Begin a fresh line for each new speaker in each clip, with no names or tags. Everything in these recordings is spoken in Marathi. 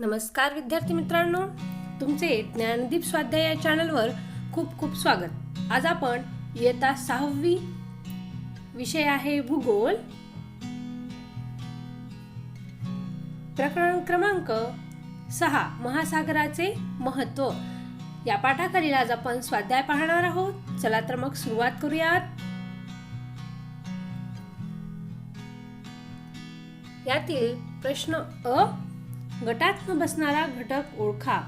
नमस्कार विद्यार्थी मित्रांनो. तुमचे ज्ञानदीप स्वाध्याय या चॅनलवर खूप खूप स्वागत. आज आपण इयत्ता सहावी विषय आहे भूगोल. प्रकरण क्रमांक सहा महासागराचे महत्त्व या पाठाखालील आज आपण स्वाध्याय पाहणार आहोत. चला तर मग सुरुवात करूयात. यातील प्रश्न अ गटात न बसणारा घटक ओळखा.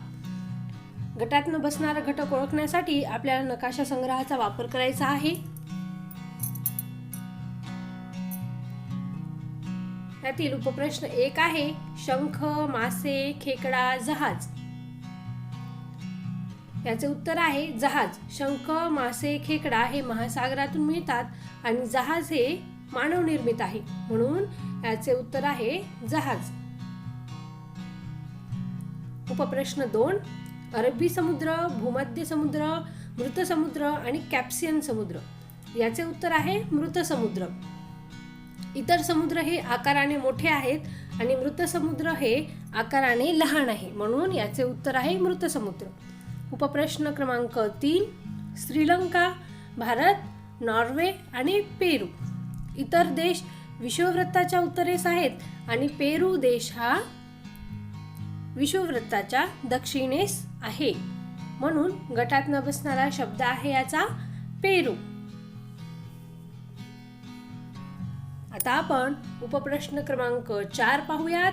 गटात न बसणारा घटक ओळखण्यासाठी आपल्याला नकाशा संग्रहाचा वापर करायचा आहे. यातील उपप्रश्न एक आहे शंख मासे खेकडा जहाज. याचे उत्तर आहे जहाज. शंख मासे खेकडा हे महासागरातून मिळतात आणि जहाज हे मानव निर्मित आहे. म्हणून याचे उत्तर आहे जहाज. उपप्रश्न दोन अरबी समुद्र भूमध्य समुद्र मृत समुद्र आणि कॅप्सियन समुद्र. याचे उत्तर आहे मृत समुद्र. इतर समुद्र हे आकाराने मोठे आहेत आणि मृत समुद्र हे आकाराने लहान आहे. म्हणून याचे उत्तर आहे मृत समुद्र. उपप्रश्न क्रमांक तीन श्रीलंका भारत नॉर्वे आणि पेरू. इतर देश विश्ववृत्ताच्या उत्तरेस आहेत आणि पेरू देश हा विषुववृत्ताच्या दक्षिणेस आहे. म्हणून गटात न बसणारा शब्द आहे याचा पेरू. आता आपण उपप्रश्न क्रमांक चार पाहूयात.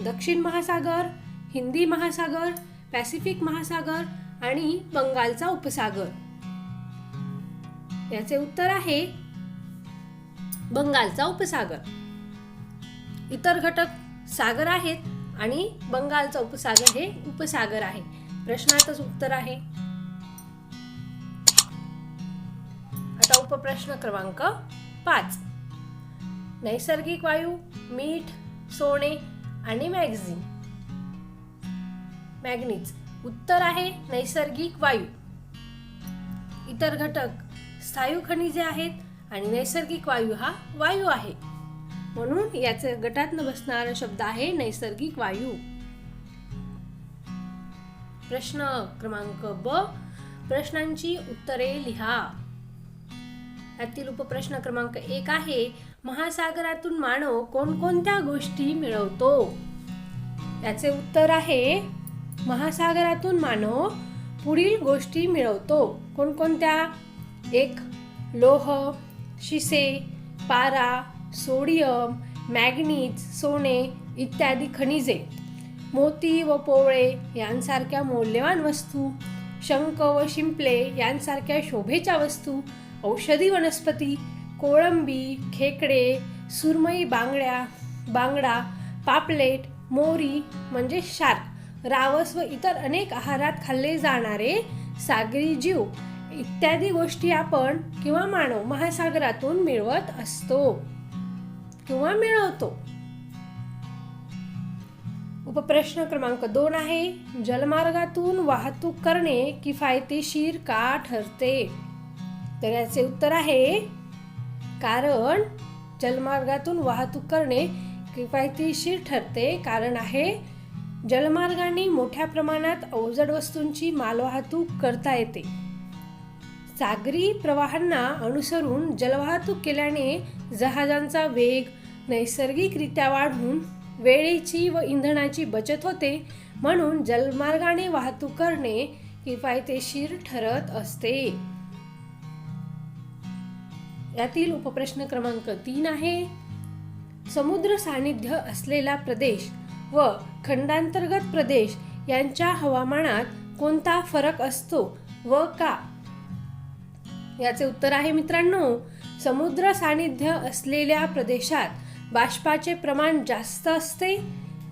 दक्षिण महासागर हिंदी महासागर पॅसिफिक महासागर आणि बंगालचा उपसागर. याचे उत्तर आहे बंगालचा उपसागर. इतर घटक सागर आहेत. आणि बंगालचा उपसागर हे उपसागर आहे. प्रश्नातच उत्तर आहे. आता उपप्रश्न क्रमांक पाच. नैसर्गिक वायू मीठ सोने आणि मॅगझिन मॅग्नीज उत्तर आहे नैसर्गिक वायू. इतर घटक स्थायू खनिजे आहेत आणि नैसर्गिक वायू हा वायू आहे. म्हणून याचे गटात बसणारा शब्द आहे नैसर्गिक वायू. प्रश्न क्रमांक ब प्रश्नांची उत्तरे लिहा. यातील उपप्रश्न क्रमांक एक आहे महासागरातून मानव कोणकोणत्या गोष्टी मिळवतो? याचे उत्तर आहे महासागरातून मानव पुढील गोष्टी मिळवतो. कोणकोणत्या? एक लोह शिसे पारा सोडियम मॅग्नीज सोने इत्यादी खनिजे मोती व पोवळे यांसारख्या मौल्यवान वस्तू शंख व शिंपले यांसारख्या शोभेच्या वस्तू औषधी वनस्पती कोळंबी खेकडे सुरमई बांगड्या बांगडा पापलेट मोरी म्हणजे शार्क रावस व इतर अनेक आहारात खाल्ले जाणारे सागरी जीव इत्यादी गोष्टी आपण किंवा मानव महासागरातून मिळवत असतो. किंवा मिळवतो. उपप्रश्न क्रमांक दोन आहे जलमार्गातून वाहतूक करणे किफायतशीर का ठरते? तर याचे उत्तर आहे कारण जलमार्गातून वाहतूक करणे किफायतशीर ठरते. कारण आहे जलमार्गाने मोठ्या प्रमाणात अवजड वस्तूंची मालवाहतूक करता येते. सागरी प्रवाहांना अनुसरून जलवाहतूक केल्याने जहाजांचा वेग नैसर्गिकरित्या वाढून वेळेची व इंधनाची बचत होते. म्हणून जलमार्गाने वाहतूक करणे किफायतशीर ठरत असते. यातील उपप्रश्न क्रमांक तीन आहे. समुद्र सानिध्य असलेला प्रदेश व खंडांतर्गत प्रदेश यांच्या हवामानात कोणता फरक असतो व का? याचे उत्तर आहे मित्रांनो समुद्र सानिध्य असलेल्या प्रदेशात बाष्पाचे प्रमाण जास्त असते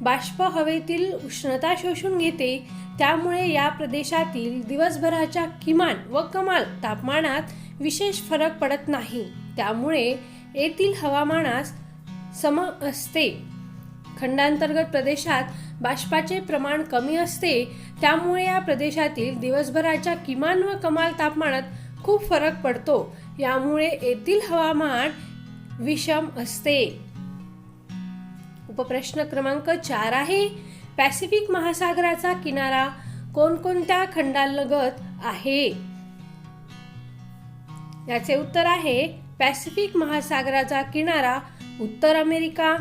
बाष्प हवेतील उष्णता शोषून घेते त्यामुळे या प्रदेशातील दिवसभराच्या किमान व कमाल तापमानात विशेष फरक पडत नाही. त्यामुळे येथील हवामानास सम असते. खंडांतर्गत प्रदेशात बाष्पाचे प्रमाण कमी असते त्यामुळे या प्रदेशातील दिवसभराच्या किमान व कमाल तापमानात खूप फरक पडतो. यामुळे येथील हवामान विषम असते. उपप्रश्न क्रमांक चार आहे. पॅसिफिक महासागराचा किनारा कोणकोणत्या खंडालगत आहे? याचे उत्तर आहे पॅसिफिक महासागराचा किनारा उत्तर अमेरिका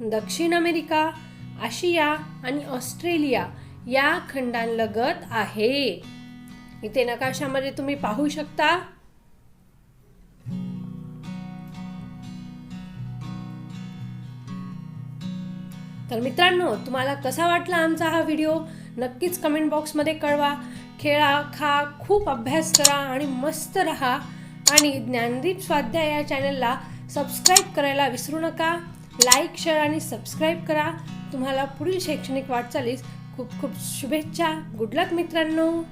दक्षिण अमेरिका आशिया आणि ऑस्ट्रेलिया या खंडांलगत आहे. इथे नकाशामध्ये तुम्ही पाहू शकता. तर मित्रांनो तुम्हाला कसा वाटला आमचा हा व्हिडिओ? नक्कीच कमेंट बॉक्समध्ये कळवा. खेळा खा खूप अभ्यास करा आणि मस्त राहा. आणि ज्ञानदीप स्वाध्याय या चॅनलला सबस्क्राईब करायला विसरू नका. लाईक शेअर आणि सबस्क्राईब करा. तुम्हाला पुढील शैक्षणिक वाटचालीस खूप खूप शुभेच्छा. गुड लक मित्रांनो.